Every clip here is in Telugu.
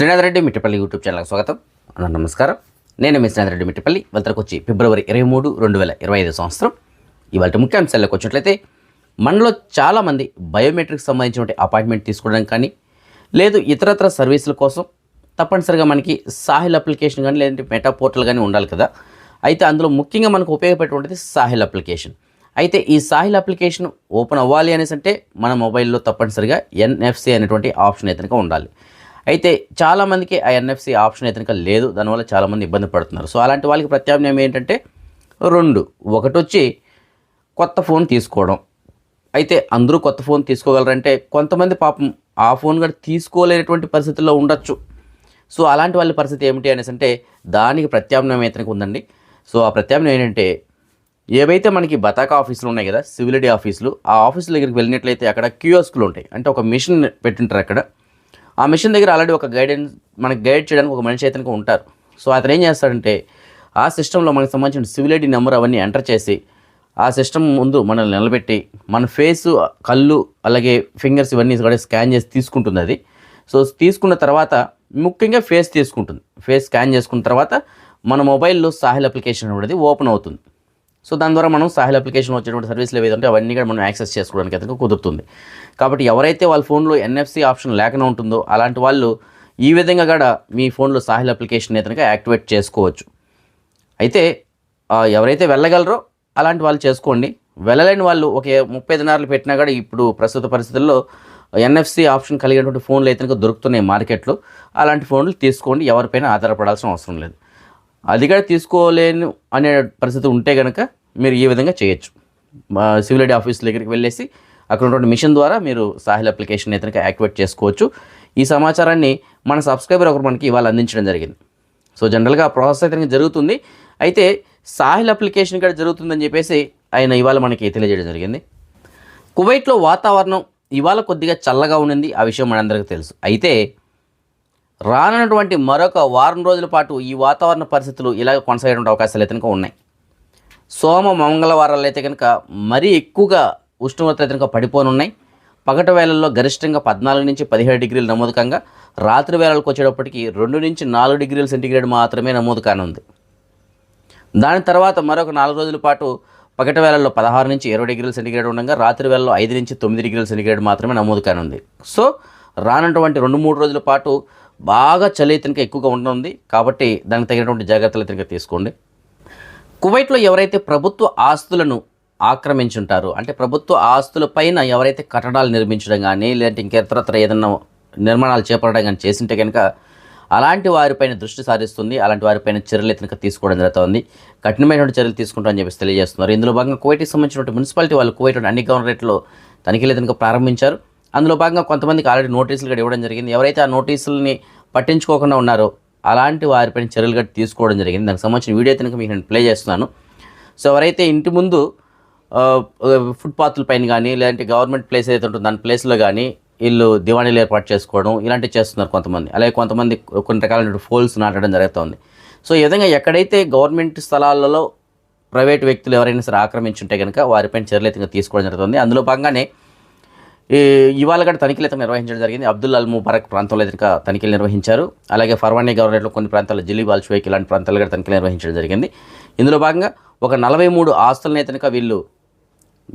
శ్రీనాథ్ రెడ్డి మిట్టపల్లి యూట్యూబ్ ఛానల్కి స్వాగతం. అన్న నమస్కారం. నేను మీ శ్రీనాథ్ రెడ్డి మిట్టపల్లి. వచ్చి ఫిబ్రవరి ఇరవై మూడు రెండు వేల ఇరవై ఐదు సంవత్సరం. ఇవాళ ముఖ్యాంశాల్లోకి వచ్చినట్లయితే మనలో చాలామంది బయోమెట్రిక్ సంబంధించినటువంటి అపాయింట్మెంట్ తీసుకోవడం కానీ లేదు ఇతరత్ర సర్వీసుల కోసం తప్పనిసరిగా మనకి సాహిల్ అప్లికేషన్ కానీ లేదంటే మెటా పోర్టల్ కానీ ఉండాలి కదా. అయితే అందులో ముఖ్యంగా మనకు ఉపయోగపడేటువంటిది సాహిల్ అప్లికేషన్. అయితే ఈ సాహిల్ అప్లికేషన్ ఓపెన్ అవ్వాలి అనేసి అంటే మన మొబైల్లో తప్పనిసరిగా ఎన్ఎఫ్సి అనేటువంటి ఆప్షన్ అయితే ఉండాలి. అయితే చాలామందికి ఆ ఎన్ఎఫ్సి ఆప్షన్ అయితే కనుక లేదు. దానివల్ల చాలామంది ఇబ్బంది పడుతున్నారు. సో అలాంటి వాళ్ళకి ప్రత్యామ్నాయం ఏంటంటే రెండు. ఒకటి వచ్చి కొత్త ఫోన్ తీసుకోవడం. అయితే అందరూ కొత్త ఫోన్ తీసుకోగలరంటే కొంతమంది పాపం ఆ ఫోన్ కూడా తీసుకోలేనటువంటి పరిస్థితుల్లో ఉండొచ్చు. సో అలాంటి వాళ్ళ పరిస్థితి ఏమిటి అనేసి అంటే దానికి ప్రత్యామ్నాయం అయితే ఉందండి. సో ఆ ప్రత్యామ్నాయం ఏంటంటే ఏవైతే మనకి బతాకా ఆఫీసులు ఉన్నాయి కదా సివిలిటీ ఆఫీసులు ఆ ఆఫీసుల దగ్గరికి వెళ్ళినట్లయితే అక్కడ క్యూఎస్కులు ఉంటాయి. అంటే ఒక మిషన్ పెట్టింటారు అక్కడ. ఆ మిషన్ దగ్గర ఆల్రెడీ ఒక గైడెన్స్ మనకి గైడ్ చేయడానికి ఒక మనిషి అయితే ఉంటారు. సో అతను ఏం చేస్తాడంటే ఆ సిస్టంలో మనకు సంబంధించిన సివిల్ ఐడి నెంబర్ అవన్నీ ఎంటర్ చేసి ఆ సిస్టమ్ ముందు మనల్ని నిలబెట్టి మన ఫేస్ కళ్ళు అలాగే ఫింగర్స్ ఇవన్నీ కూడా స్కాన్ చేసి తీసుకుంటుంది అది. సో తీసుకున్న తర్వాత ముఖ్యంగా ఫేస్ తీసుకుంటుంది. ఫేస్ స్కాన్ చేసుకున్న తర్వాత మన మొబైల్లో సాహిల్ అప్లికేషన్ అనేది ఓపెన్ అవుతుంది. సో దాని ద్వారా మనం సాహిల్ అప్లికేషన్ వచ్చేటువంటి సర్వీసులు ఏవైతే అవన్నీ కూడా మనం యాక్సెస్ చేసుకోవడానికి అయితే కుదురుతుంది. కాబట్టి ఎవరైతే వాళ్ళ ఫోన్లో ఎన్ఎఫ్సి ఆప్షన్ లేకుండా ఉంటుందో అలాంటి వాళ్ళు ఈ విధంగా కూడా మీ ఫోన్లో సాహిల్ అప్లికేషన్ అయితే యాక్టివేట్ చేసుకోవచ్చు. అయితే ఎవరైతే వెళ్ళగలరో అలాంటి వాళ్ళు చేసుకోండి. వెళ్ళలేని వాళ్ళు ఒక ముప్పై దినాలు పెట్టినా కూడా ఇప్పుడు ప్రస్తుత పరిస్థితుల్లో ఎన్ఎఫ్సి ఆప్షన్ కలిగినటువంటి ఫోన్లు అయితే దొరుకుతున్నాయి మార్కెట్లో. అలాంటి ఫోన్లు తీసుకోండి. ఎవరిపైన ఆధారపడాల్సిన అవసరం లేదు. అది కూడా తీసుకోలేను అనే పరిస్థితి ఉంటే కనుక మీరు ఈ విధంగా చేయొచ్చు. సివిల్ సివిలిటీ ఆఫీస్ దగ్గరికి వెళ్ళేసి అక్కడ ఉన్నటువంటి మిషన్ ద్వారా మీరు సాహిల్ అప్లికేషన్ అయితే యాక్టివేట్ చేసుకోవచ్చు. ఈ సమాచారాన్ని మన సబ్స్క్రైబర్ ఒకరు మనకి ఇవాళ అందించడం జరిగింది. సో జనరల్గా ఆ ప్రాసెస్ అయితే జరుగుతుంది. అయితే సాహిల్ అప్లికేషన్ కూడా జరుగుతుందని చెప్పేసి ఆయన ఇవాళ మనకి తెలియజేయడం జరిగింది. కువైట్లో వాతావరణం ఇవాళ కొద్దిగా చల్లగా ఉండింది. ఆ విషయం మనందరికీ తెలుసు. అయితే రానున్నటువంటి మరొక వారం రోజుల పాటు ఈ వాతావరణ పరిస్థితులు ఇలాగ కొనసాగేటువంటి అవకాశాలు అయితే కనుక ఉన్నాయి. సోమ మంగళవారాలు అయితే కనుక మరీ ఎక్కువగా ఉష్ణోగ్రత అయితే కనుక పడిపోనున్నాయి. పగటి వేళల్లో గరిష్టంగా పద్నాలుగు నుంచి పదిహేడు డిగ్రీలు నమోదు కాగా రాత్రి వేళలకు వచ్చేటప్పటికి రెండు నుంచి నాలుగు డిగ్రీల సెంటీగ్రేడ్ మాత్రమే నమోదు కానుంది. దాని తర్వాత మరొక నాలుగు రోజుల పాటు పగటి వేళల్లో పదహారు నుంచి ఇరవై డిగ్రీల సెంటీగ్రేడ్ ఉండగా రాత్రి వేళల్లో ఐదు నుంచి తొమ్మిది డిగ్రీల సెంటీగ్రేడ్ మాత్రమే నమోదు కానుంది. సో రానటువంటి రెండు మూడు రోజుల పాటు బాగా చలి అయితే ఎక్కువగా ఉంటుంది. కాబట్టి దానికి తగినటువంటి జాగ్రత్తలు తినక తీసుకోండి. కువైట్లో ఎవరైతే ప్రభుత్వ ఆస్తులను ఆక్రమించుంటారో అంటే ప్రభుత్వ ఆస్తుల పైన ఎవరైతే కట్టడాలు నిర్మించడం కానీ లేదంటే ఇంకెతరత్ర ఏదన్నా నిర్మాణాలు చేపట్టడం కానీ చేసింటే కనుక అలాంటి వారిపైన దృష్టి సారిస్తుంది. అలాంటి వారిపైన చర్యలు అయితే తీసుకోవడం జరుగుతుంది. కఠినమైనటువంటి చర్యలు తీసుకుంటామని చెప్పేసి తెలియజేస్తున్నారు. ఇందులో భాగంగా కువైట్కి సంబంధించినటువంటి మున్సిపాలిటీ వాళ్ళు కువైట్ అన్ని గవర్నరేట్లో తనిఖీలు అయితే ప్రారంభించారు. అందులో భాగంగా కొంతమందికి ఆల్రెడీ నోటీసులు కూడా ఇవ్వడం జరిగింది. ఎవరైతే ఆ నోటీసులని పట్టించుకోకుండా ఉన్నారో అలాంటి వారిపైన చర్యలు గట్టి తీసుకోవడం జరిగింది. దానికి సంబంధించిన వీడియో అయితే కనుక మీకు నేను ప్లే చేస్తున్నాను. సో ఎవరైతే ఇంటి ముందు ఫుట్పాత్ల పైన కానీ లేదంటే గవర్నమెంట్ ప్లేస్ ఏదైతే ఉంటుందో దాని ప్లేస్లో కానీ వీళ్ళు దివాణీలు ఏర్పాటు చేసుకోవడం ఇలాంటివి చేస్తున్నారు కొంతమంది. అలాగే కొంతమంది కొన్ని రకాలైన ఫోల్స్ నాటడం జరుగుతుంది. సో ఈ విధంగా ఎక్కడైతే గవర్నమెంట్ స్థలాలలో ప్రైవేట్ వ్యక్తులు ఎవరైనా సరే ఆక్రమించుంటే కనుక వారిపైన చర్యలు అయితే తీసుకోవడం జరుగుతుంది. అందులో భాగంగానే ఇవాళ కూడా తనిఖీలు అయితే నిర్వహించడం జరిగింది. అబ్దుల్ అల్ ముబారక్ ప్రాంతంలో అయితే తనిఖీలు నిర్వహించారు. అలాగే ఫర్వానీ గవర్నరేట్లో కొన్ని ప్రాంతాల్లో జిల్లీ బాల్షువేక్ ఇలాంటి ప్రాంతాల్లో కూడా తనిఖీలు నిర్వహించడం జరిగింది. ఇందులో భాగంగా ఒక నలభై మూడు ఆస్తులను కనుక వీళ్ళు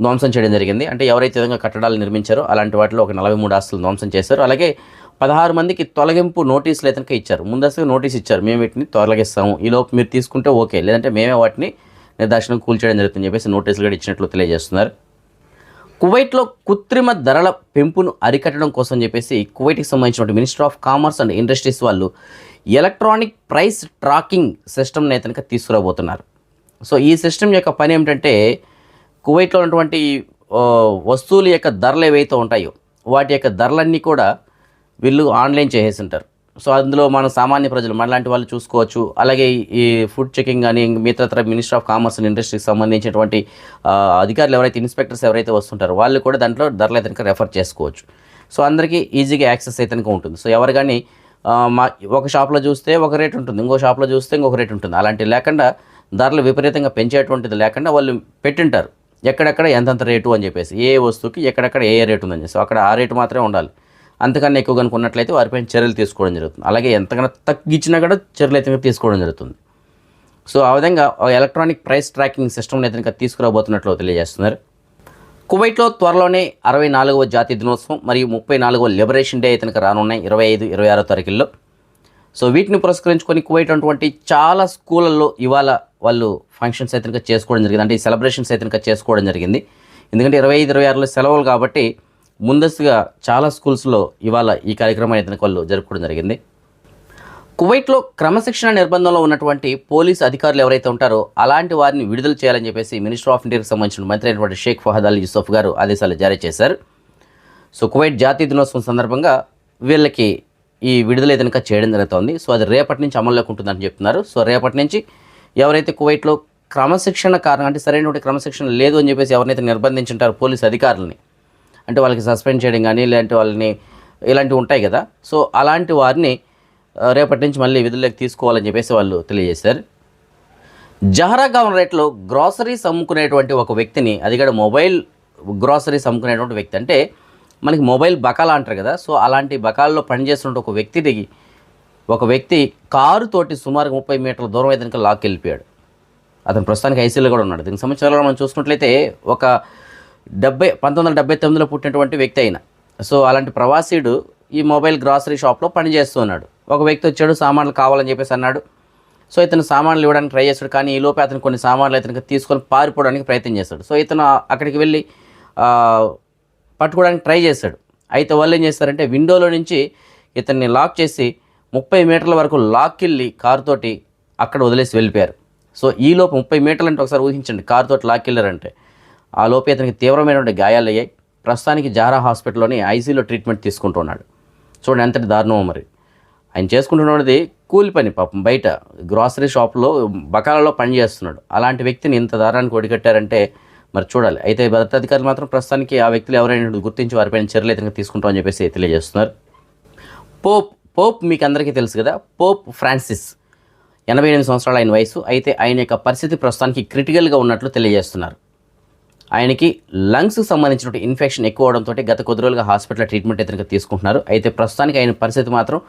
ధ్వంసం చేయడం జరిగింది. అంటే ఎవరైతే విధంగా కట్టడాలు నిర్మించారో అలాంటి వాటిలో ఒక నలభై మూడు ఆస్తులు ధ్వంసం చేశారు. అలాగే పదహారు మందికి తొలగింపు నోటీసులు అయితే ఇచ్చారు. ముందస్తుగా నోటీస్ ఇచ్చారు. మేము వీటిని తొలగిస్తాము. ఈలోపు మీరు తీసుకుంటే ఓకే. లేదంటే మేమే వాటిని నిర్దాక్షిణం కూల్చేయడం జరుగుతుందని చెప్పేసి నోటీసులు కూడా ఇచ్చినట్లు తెలియజేస్తున్నారు. కువైట్లో కృత్రిమ ధరల పెంపును అరికట్టడం కోసం చెప్పేసి కువైట్కి సంబంధించిన minister of commerce and industries వాళ్ళు ఎలక్ట్రానిక్ ప్రైస్ ట్రాకింగ్ సిస్టమ్ని అయితే కనుక తీసుకురాబోతున్నారు. సో ఈ సిస్టమ్ యొక్క పని ఏమిటంటే కువైట్లో ఉన్నటువంటి వస్తువుల యొక్క ధరలు ఏవైతే ఉంటాయో వాటి యొక్క ధరలన్నీ కూడా వీళ్ళు ఆన్లైన్ చేసేసి ఉంటారు. సో అందులో మనం సామాన్య ప్రజలు మనలాంటి వాళ్ళు చూసుకోవచ్చు. అలాగే ఈ ఫుడ్ చెకింగ్ కానీ మిగతా మినిస్టర్ ఆఫ్ కామర్స్ అండ్ ఇండస్ట్రీకి సంబంధించినటువంటి అధికారులు ఎవరైతే ఇన్స్పెక్టర్స్ ఎవరైతే వస్తుంటారో వాళ్ళు కూడా దాంట్లో ధరలు అయితే రెఫర్ చేసుకోవచ్చు. సో అందరికీ ఈజీగా యాక్సెస్ అయితే ఉంటుంది. సో ఎవరు కానీ మా ఒక షాప్లో చూస్తే ఒక రేట్ ఉంటుంది ఇంకో షాప్లో చూస్తే ఇంకొక రేట్ ఉంటుంది. అలాంటివి లేకుండా ధరలు విపరీతంగా పెంచేటువంటిది లేకుండా వాళ్ళు పెట్టింటారు. ఎక్కడెక్కడ ఎంతంత రేటు అని చెప్పేసి ఏ వస్తువుకి ఎక్కడెక్కడ ఏ రేటు ఉందని చెప్పి సో అక్కడ ఆ రేటు మాత్రమే ఉండాలి. అంతకన్నా ఎక్కువ కనుక ఉన్నట్లయితే వారిపైన చర్యలు తీసుకోవడం జరుగుతుంది. అలాగే ఎంతకన్నా తగ్గించినా కూడా చర్యలు అయితే తీసుకోవడం జరుగుతుంది. సో ఆ విధంగా ఎలక్ట్రానిక్ ప్రైస్ ట్రాకింగ్ సిస్టమ్ని అయితే తీసుకురాబోతున్నట్లు తెలియజేస్తున్నారు. కువైట్లో త్వరలోనే అరవై నాలుగవ జాతీయ దినోత్సవం మరియు ముప్పై నాలుగవ లిబరేషన్ డే అయితే రానున్నాయి ఇరవై ఐదు ఇరవై ఆరో తారీఖుల్లో. సో వీటిని పురస్కరించుకొని కువైట్ అటువంటి చాలా స్కూళ్ళల్లో ఇవాళ వాళ్ళు ఫంక్షన్స్ అయితే చేసుకోవడం జరిగింది. అంటే ఈ సెలబ్రేషన్స్ అయితే చేసుకోవడం జరిగింది. ఎందుకంటే ఇరవై ఐదు ఇరవై ఆరులో సెలవులు కాబట్టి ముందస్తుగా చాలా స్కూల్స్లో ఇవాళ ఈ కార్యక్రమం అయితే కనుక జరుపుకోవడం జరిగింది. కువైట్లో క్రమశిక్షణ నిర్బంధంలో ఉన్నటువంటి పోలీసు అధికారులు ఎవరైతే ఉంటారో అలాంటి వారిని విడుదల చేయాలని చెప్పేసి మినిస్టర్ ఆఫ్ ఇంటీరియర్కి సంబంధించిన మంత్రి అయినటువంటి షేక్ ఫహద్ అల్ యూసఫ్ గారు ఆదేశాలు జారీ చేశారు. సో కువైట్ జాతీయ దినోత్సవం సందర్భంగా వీళ్ళకి ఈ విడుదల ఏదైనా చేయడం జరుగుతుంది. సో అది రేపటి నుంచి అమల్లోకి ఉంటుందని చెప్తున్నారు. సో రేపటి నుంచి ఎవరైతే కువైట్లో క్రమశిక్షణ కారణం అంటే సరైనటువంటి క్రమశిక్షణ లేదు అని చెప్పేసి ఎవరినైతే నిర్బంధించుంటారో పోలీసు అధికారులని అంటే వాళ్ళకి సస్పెండ్ చేయడం కానీ ఇలాంటి వాళ్ళని ఇలాంటివి ఉంటాయి కదా. సో అలాంటి వారిని రేపటి నుంచి మళ్ళీ విధుల్లోకి తీసుకోవాలని చెప్పేసి వాళ్ళు తెలియజేశారు. జహరాగాం రేట్లో గ్రాసరీస్ అమ్ముకునేటువంటి ఒక వ్యక్తిని అది కూడా మొబైల్ గ్రాసరీస్ అమ్ముకునేటువంటి వ్యక్తి అంటే మనకి మొబైల్ బకాలా అంటారు కదా. సో అలాంటి బకాల్లో పనిచేస్తున్న ఒక దిగి ఒక వ్యక్తి కారు తోటి సుమారు ముప్పై మీటర్ల దూరం అయితే కనుక లాక్కి వెళ్ళిపోయాడు అతను ప్రస్తుతానికి ఐసీలో కూడా ఉన్నాడు. దీనికి సంబంధించిన మనం చూసుకున్నట్లయితే ఒక డెబ్బై పంతొమ్మిది వందల డెబ్బై తొమ్మిదిలో పుట్టినటువంటి వ్యక్తి అయిన. సో అలాంటి ప్రవాసీడు ఈ మొబైల్ గ్రాసరీ షాప్లో పనిచేస్తూ ఉన్నాడు ఒక వ్యక్తి వచ్చాడు సామాన్లు కావాలని చెప్పేసి అన్నాడు. సో ఇతను సామాన్లు ఇవ్వడానికి ట్రై చేస్తాడు కానీ ఈ లోపే అతను కొన్ని సామాన్లు ఇతనికి తీసుకొని పారిపోవడానికి ప్రయత్నం చేస్తాడు. సో ఇతను అక్కడికి వెళ్ళి పట్టుకోవడానికి ట్రై చేశాడు అయితే వాళ్ళు ఏం చేస్తారంటే విండోలో నుంచి ఇతన్ని లాక్ చేసి ముప్పై మీటర్ల వరకు లాక్ వెళ్ళి కారుతోటి అక్కడ వదిలేసి వెళ్ళిపోయారు. సో ఈ ముప్పై మీటర్లు అంటే ఒకసారి ఊహించండి కారుతోటి లాక్ వెళ్ళారంటే ఆ లోపే అతనికి తీవ్రమైనటువంటి గాయాలయ్యాయి. ప్రస్తుతానికి జారా హాస్పిటల్లోని ఐసీలో ట్రీట్మెంట్ తీసుకుంటున్నాడు. చూడండి ఎంతటి దారుణమో మరి. ఆయన చేసుకుంటున్నది కూలి పని పాపం. బయట గ్రాసరీ షాప్లో బకాలలో పని చేస్తున్నాడు. అలాంటి వ్యక్తిని ఇంత దారానికి ఒడిగట్టారంటే మరి చూడాలి. అయితే భద్రతాధికారులు మాత్రం ప్రస్తుతానికి ఆ వ్యక్తులు ఎవరైనా గుర్తించి వారిపైన చర్యలు ఇతనికి తీసుకుంటామని చెప్పేసి తెలియజేస్తున్నారు. పోప్ పోప్ మీకు అందరికీ తెలుసు కదా. Pope Francis. ఎనభై ఎనిమిది సంవత్సరాల ఆయన వయసు. అయితే ఆయన యొక్క పరిస్థితి ప్రస్తుతానికి క్రిటికల్గా ఉన్నట్లు తెలియజేస్తున్నారు. ఆయనకి లంగ్స్కి సంబంధించినటువంటి ఇన్ఫెక్షన్ ఎక్కువ అవడంతో గత కొద్ది రోజులుగా హాస్పిటల్ ట్రీట్మెంట్ అయితే తీసుకుంటున్నారు. అయితే ప్రస్తుతానికి ఆయన పరిస్థితి మాత్రం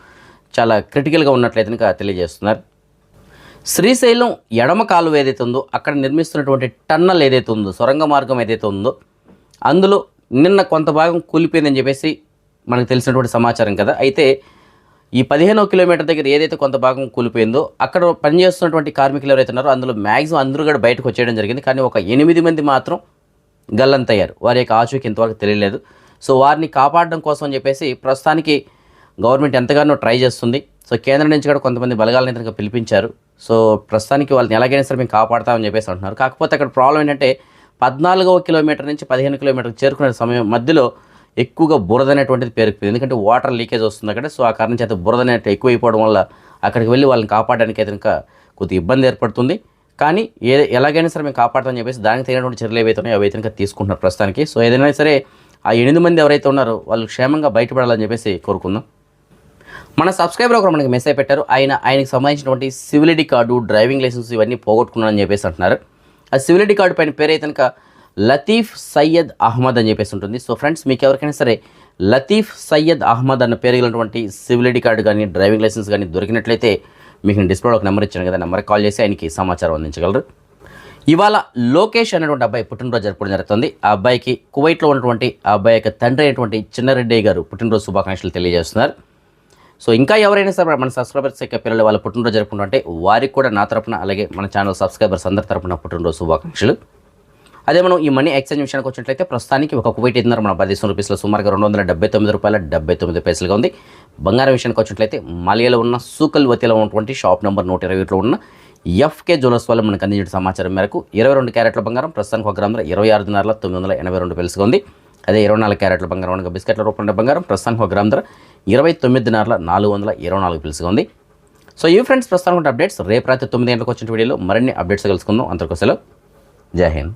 చాలా క్రిటికల్గా ఉన్నట్లయితే తెలియజేస్తున్నారు. శ్రీశైలం ఎడమ కాలువ ఏదైతే ఉందో అక్కడ నిర్మిస్తున్నటువంటి టన్నల్ ఏదైతే ఉందో సొరంగ మార్గం ఏదైతే ఉందో అందులో నిన్న కొంత భాగం కూలిపోయిందని చెప్పేసి మనకు తెలిసినటువంటి సమాచారం కదా. అయితే ఈ పదిహేనో కిలోమీటర్ దగ్గర ఏదైతే కొంత భాగం కూలిపోయిందో అక్కడ పనిచేస్తున్నటువంటి కార్మికులు ఎవరైతే ఉన్నారో అందులో మ్యాక్సిమం అందరూ కూడా బయటకు వచ్చేయడం జరిగింది. కానీ ఒక ఎనిమిది మంది మాత్రం గల్లంతయ్యారు. వారి యొక్క ఆచూకీ ఇంతవరకు తెలియలేదు. సో వారిని కాపాడడం కోసం అని చెప్పేసి ప్రస్తుతానికి గవర్నమెంట్ ఎంతగానో ట్రై చేస్తుంది. సో కేంద్రం నుంచి కూడా కొంతమంది బలగాలను కనుక పిలిపించారు. సో ప్రస్తుతానికి వాళ్ళని ఎలాగైనా సరే మేము కాపాడతామని చెప్పేసి అంటున్నారు. కాకపోతే అక్కడ ప్రాబ్లం ఏంటంటే పద్నాలుగవ కిలోమీటర్ నుంచి పదిహేను కిలోమీటర్ చేరుకునే సమయం మధ్యలో ఎక్కువగా బురద అనేటువంటిది పేరుకుపోయింది. ఎందుకంటే వాటర్ లీకేజ్ వస్తుంది అక్కడ. సో ఆ కారణం చేత బురద అనేది ఎక్కువైపోవడం వల్ల అక్కడికి వెళ్ళి వాళ్ళని కాపాడడానికి అయితే ఇంకా కొద్దిగా ఇబ్బంది ఏర్పడుతుంది. కానీ ఏ ఎలాగైనా సరే మేము కాపాడతామని చెప్పేసి దానికి తగినటువంటి చర్యలు ఏవైతే ఉన్నాయో అవైతే కనుక తీసుకుంటున్నారు ప్రస్తుతానికి. సో ఏదైనా సరే ఆ ఎనిమిది మంది ఎవరైతే ఉన్నారో వాళ్ళు క్షేమంగా బయటపడాలని చెప్పేసి కోరుకుందాం. మన సబ్స్క్రైబర్ ఒకరు మనకి మెసేజ్ పెట్టారు. ఆయన ఆయనకి సంబంధించినటువంటి సివిలిటీ కార్డు డ్రైవింగ్ లైసెన్స్ ఇవన్నీ పోగొట్టుకున్నానని చెప్పేసి అంటున్నారు. ఆ సివిలిటీ కార్డు పైన పేరు అయితే కనుక లతీఫ్ సయ్యద్ అహ్మద్ అని చెప్పేసి ఉంటుంది. సో ఫ్రెండ్స్ మీకు ఎవరికైనా సరే లతీఫ్ సయ్యద్ అహ్మద్ అన్న పేరు కలిగినటువంటి సివిలిటీ కార్డు కానీ డ్రైవింగ్ లైసెన్స్ కానీ దొరికినట్లయితే మీకు నేను డిస్ప్లేలో ఒక నెంబర్ ఇచ్చాను కదా నెంబర్కి కాల్ చేసి ఆయనకి సమాచారం అందించగలరు. ఇవాళ లోకేష్ అనేటువంటి అబ్బాయి పుట్టినరోజు జరుపుకోవడం జరుగుతుంది. ఆ అబ్బాయికి కువైట్లో ఉన్నటువంటి ఆ అబ్బాయి యొక్క తండ్రి అయినటువంటి చిన్నారెడ్డి గారు పుట్టినరోజు శుభాకాంక్షలు తెలియజేస్తున్నారు. సో ఇంకా ఎవరైనా సరే మన సబ్స్క్రైబర్స్ యొక్క పిల్లలు వాళ్ళ పుట్టినరోజు జరుపుకుంటుంటే వారికి కూడా నా తరపున అలాగే మన ఛానల్ సబ్స్క్రైబర్స్ అందరి తరపున పుట్టినరోజు శుభాకాంక్షలు. అదే మనం ఈ మనీ ఎక్స్చేంజ్ విషయానికి వచ్చినట్లయితే ప్రస్తుతానికి ఒక కువైట్ ఐదున్నర మన పదిహేను రూపీస్లో సుమారుగా రెండు వందల డెబ్బై తొమ్మిది రూపాయల డెబ్బై తొమ్మిది పైసలుగా ఉంది. బంగారం విషయానికి వచ్చినట్లయితే మాలియాలో ఉన్న సూకల్ వతిలో ఉన్నటువంటి షాప్ నెంబర్ నూట ఇరవై ఒకటిలో ఉన్న ఎఫ్కే జ్యువెలర్స్ వల్ల మనకు అందించిన సమాచారం మేరకు ఇరవై రెండు క్యారెట్ల బంగారం ప్రస్తుతానికి ఒక గ్రాముల ఇరవై ఆరు తొమ్మిది వందల ఎనభై రెండు పైసలుగా ఉంది. అదే ఇరవై నాలుగు క్యారెట్ల బంగారం అనగా బిస్కెట్ల రూపంలో బంగారం ప్రస్తుతానికి ఒక గ్రామ ధర ఇరవై తొమ్మిది నాలుగు వందల ఇరవై నాలుగు పిలుసుగా ఉంది. సో ఈ ఫ్రెండ్స్ ప్రస్తుతానికి అప్డేట్స్. రేపు రాత్రి తొమ్మిది గంటలకు వచ్చిన వీడియోలో మరిన్ని అప్డేట్స్ కలుసుకుందాం అంతకు జై హింద్.